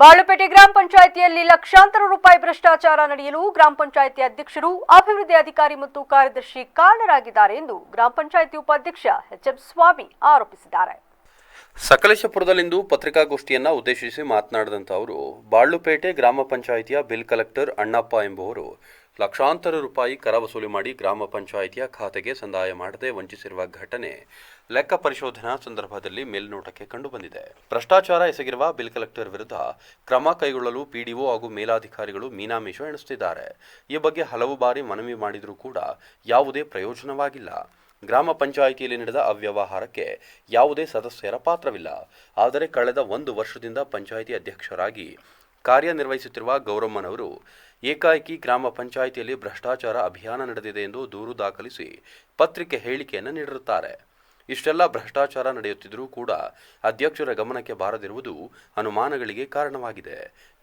ಬಾಳುಪೇಟೆ ಗ್ರಾಮ ಪಂಚಾಯಿತಿಯಲ್ಲಿ ಲಕ್ಷಾಂತರ ರೂಪಾಯಿ ಭ್ರಷ್ಟಾಚಾರ ನಡೆಯಲು ಗ್ರಾಮ ಪಂಚಾಯಿತಿ ಅಧ್ಯಕ್ಷರು, ಅಭಿವೃದ್ಧಿ ಅಧಿಕಾರಿ ಮತ್ತು ಕಾರ್ಯದರ್ಶಿ ಕಾರಣರಾಗಿದ್ದಾರೆ ಎಂದು ಗ್ರಾಮ ಪಂಚಾಯಿತಿ ಉಪಾಧ್ಯಕ್ಷ ಎಚ್ ಎಂ ಸ್ವಾಮಿ ಆರೋಪಿಸಿದ್ದಾರೆ. ಸಕಲೇಶಪುರದಲ್ಲಿಂದು ಪತ್ರಿಕಾಗೋಷ್ಠಿಯನ್ನ ಉದ್ದೇಶಿಸಿ ಮಾತನಾಡಿದಂಥ ಅವರು ಬಾಳ್ಳುಪೇಟೆ ಗ್ರಾಮ ಪಂಚಾಯಿತಿಯ ಬಿಲ್ ಕಲೆಕ್ಟರ್ ಅಣ್ಣಪ್ಪ ಎಂಬುವರು ಲಕ್ಷಾಂತರ ರೂಪಾಯಿ ಕರ ವಸೂಲಿ ಮಾಡಿ ಗ್ರಾಮ ಪಂಚಾಯಿತಿಯ ಖಾತೆಗೆ ಸಂದಾಯ ಮಾಡದೆ ವಂಚಿಸಿರುವ ಘಟನೆ ಲೆಕ್ಕ ಪರಿಶೋಧನಾ ಸಂದರ್ಭದಲ್ಲಿ ಮೇಲ್ನೋಟಕ್ಕೆ ಕಂಡುಬಂದಿದೆ. ಭ್ರಷ್ಟಾಚಾರ ಎಸಗಿರುವ ಬಿಲ್ ಕಲೆಕ್ಟರ್ ವಿರುದ್ಧ ಕ್ರಮ ಕೈಗೊಳ್ಳಲು ಪಿಡಿಒ ಹಾಗೂ ಮೇಲಾಧಿಕಾರಿಗಳು ಮೀನಾಮೀಷ ಎಣಿಸುತ್ತಿದ್ದಾರೆ. ಈ ಬಗ್ಗೆ ಹಲವು ಬಾರಿ ಮನವಿ ಮಾಡಿದರೂ ಕೂಡ ಯಾವುದೇ ಪ್ರಯೋಜನವಾಗಿಲ್ಲ. ಗ್ರಾಮ ಪಂಚಾಯಿತಿಯಲ್ಲಿ ನಡೆದ ಅವ್ಯವಹಾರಕ್ಕೆ ಯಾವುದೇ ಸದಸ್ಯರ ಪಾತ್ರವಿಲ್ಲ. ಆದರೆ ಕಳೆದ ಒಂದು ವರ್ಷದಿಂದ ಪಂಚಾಯಿತಿ ಅಧ್ಯಕ್ಷರಾಗಿ ಕಾರ್ಯನಿರ್ವಹಿಸುತ್ತಿರುವ ಗೌರಮ್ಮನವರು ಏಕಾಏಕಿ ಗ್ರಾಮ ಪಂಚಾಯಿತಿಯಲ್ಲಿ ಭ್ರಷ್ಟಾಚಾರ ಅಭಿಯಾನ ನಡೆದಿದೆ ಎಂದು ದೂರು ದಾಖಲಿಸಿ ಪತ್ರಿಕೆ ಹೇಳಿಕೆಯನ್ನು ನೀಡಿರುತ್ತಾರೆ. ಇಷ್ಟೆಲ್ಲ ಭ್ರಷ್ಟಾಚಾರ ನಡೆಯುತ್ತಿದ್ದರೂ ಕೂಡ ಅಧ್ಯಕ್ಷರ ಗಮನಕ್ಕೆ ಬಾರದಿರುವುದು ಅನುಮಾನಗಳಿಗೆ ಕಾರಣವಾಗಿದೆ.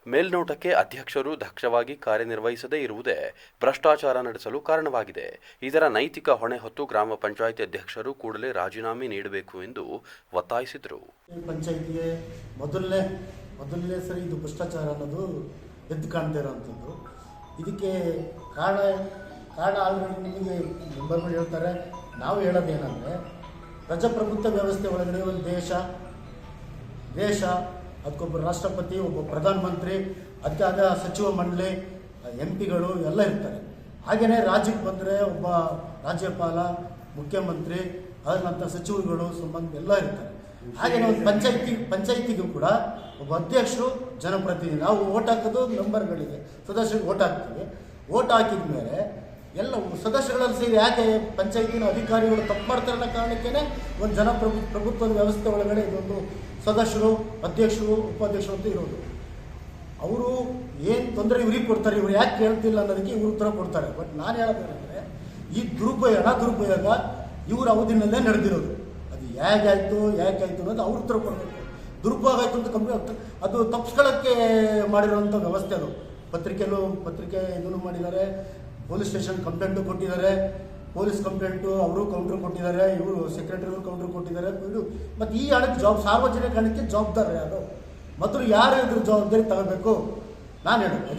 ಮೇಲ್ನೋಟಕ್ಕೆ ಅಧ್ಯಕ್ಷರು ದಕ್ಷವಾಗಿ ಕಾರ್ಯನಿರ್ವಹಿಸದೇ ಇರುವುದೇ ಭ್ರಷ್ಟಾಚಾರ ನಡೆಸಲು ಕಾರಣವಾಗಿದೆ. ಇದರ ನೈತಿಕ ಹೊಣೆ ಹೊತ್ತು ಗ್ರಾಮ ಪಂಚಾಯಿತಿ ಅಧ್ಯಕ್ಷರು ಕೂಡಲೇ ರಾಜೀನಾಮೆ ನೀಡಬೇಕು ಎಂದು ಒತ್ತಾಯಿಸಿದರು. ಪಂಚಾಯಿತಿಗೆ ಮೊದಲನೇ ಮೊದಲನೇ ಸರಿ ಇದು ಭ್ರಷ್ಟಾಚಾರ ಅನ್ನೋದು ಎದ್ದು ಕಾಣ್ತಾ ಇದಕ್ಕೆ ಕಾರಣ ಕಾರಣ ನಿಮಗೆ ಮೆಂಬರ್ಗಳು ಹೇಳ್ತಾರೆ. ನಾವು ಹೇಳೋದೇನೆಂದರೆ ಪ್ರಜಾಪ್ರಭುತ್ವ ವ್ಯವಸ್ಥೆ ಒಳಗಡೆ ಒಂದು ದೇಶ ದೇಶ, ಅದಕ್ಕೊಬ್ಬ ರಾಷ್ಟ್ರಪತಿ, ಒಬ್ಬ ಪ್ರಧಾನಮಂತ್ರಿ ಅದಕ್ಕಾದ ಸಚಿವ ಮಂಡಳಿ, ಎಂ ಪಿಗಳು ಎಲ್ಲ ಇರ್ತಾರೆ. ಹಾಗೆಯೇ ರಾಜ್ಯಕ್ಕೆ ಬಂದರೆ ಒಬ್ಬ ರಾಜ್ಯಪಾಲ, ಮುಖ್ಯಮಂತ್ರಿ ಅದ ನಂತರ ಸಚಿವರುಗಳು, ಸಂಬಂಧ ಎಲ್ಲ ಇರ್ತಾರೆ. ಹಾಗೆಯೇ ಒಂದು ಪಂಚಾಯತಿ, ಪಂಚಾಯತಿಗೂ ಕೂಡ ಒಬ್ಬ ಅಧ್ಯಕ್ಷರು, ಜನಪ್ರತಿನಿಧಿ. ನಾವು ಓಟ್ ಹಾಕೋದು ಮೆಂಬರ್ಗಳಿಗೆ ಸದಸ್ಯರಿಗೆ ಓಟ್ ಹಾಕ್ತೀವಿ. ಓಟ್ ಹಾಕಿದ ಮೇಲೆ ಎಲ್ಲ ಸದಸ್ಯರಲ್ಲಿ ಸೇರಿ ಯಾಕೆ ಪಂಚಾಯತಿನ ಅಧಿಕಾರಿಗಳು ತಪ್ಪು ಮಾಡ್ತಾರೆ ಅನ್ನೋ ಕಾರಣಕ್ಕೇ ಒಂದು ಜನಪ್ರಭು, ಪ್ರಭುತ್ವದ ವ್ಯವಸ್ಥೆ ಒಳಗಡೆ ಇದೊಂದು ಸದಸ್ಯರು, ಅಧ್ಯಕ್ಷರು, ಉಪಾಧ್ಯಕ್ಷರು ಅಂತ ಇರೋದು. ಅವರು ಏನು ತೊಂದರೆ ಇವ್ರಿಗೆ ಕೊಡ್ತಾರೆ, ಇವ್ರು ಯಾಕೆ ಕೇಳ್ತಿಲ್ಲ ಅನ್ನೋದಕ್ಕೆ ಇವರು ಉತ್ತರ ಕೊಡ್ತಾರೆ. ಬಟ್ ನಾನು ಹೇಳೋದೇನೆಂದರೆ, ಈ ದುರುಪಯೋಗ ದುರುಪಯೋಗ ಇವ್ರ ಅವಧಿನಲ್ಲೇ ನಡೆದಿರೋದು. ಅದು ಹೇಗಾಯಿತು ಹೇಗಾಯಿತು ಅನ್ನೋದು ಅವ್ರು ಉತ್ತರ ಕೊಡಬೇಕು. ದುರುಪಯೋಗ ಆಯಿತು ಅಂತ ಕಂಪ್ನಿ ಅದು ತಪ್ಪಿಸ್ಕೊಳ್ಳೋಕ್ಕೆ ಮಾಡಿರೋಂಥ ವ್ಯವಸ್ಥೆ ಅದು. ಪತ್ರಿಕೆಯಲ್ಲೂ, ಪತ್ರಿಕೆ ಇದನ್ನು ಮಾಡಿದ್ದಾರೆ. ಪೊಲೀಸ್ ಸ್ಟೇಷನ್ ಕಂಪ್ಲೇಂಟು ಕೊಟ್ಟಿದ್ದಾರೆ. ಪೊಲೀಸ್ ಕಂಪ್ಲೇಂಟು ಅವರು ಕೌಂಟ್ರ್ ಕೊಟ್ಟಿದ್ದಾರೆ, ಇವರು ಸೆಕ್ರೆಟರಿಗಳು ಕೌಂಟ್ರ್ ಕೊಟ್ಟಿದ್ದಾರೆ. ಇದು ಮತ್ತು ಈ ಹಣಕ್ಕೆ ಜಾಬ್ ಸಾರ್ವಜನಿಕ ಹಣಕ್ಕೆ ಜವಾಬ್ದಾರಿ ಅದು. ಮತ್ತು ಯಾರು ಇದ್ರ ಜವಾಬ್ದಾರಿ ತಗೋಬೇಕು? ನಾನು ಹೇಳೋದು.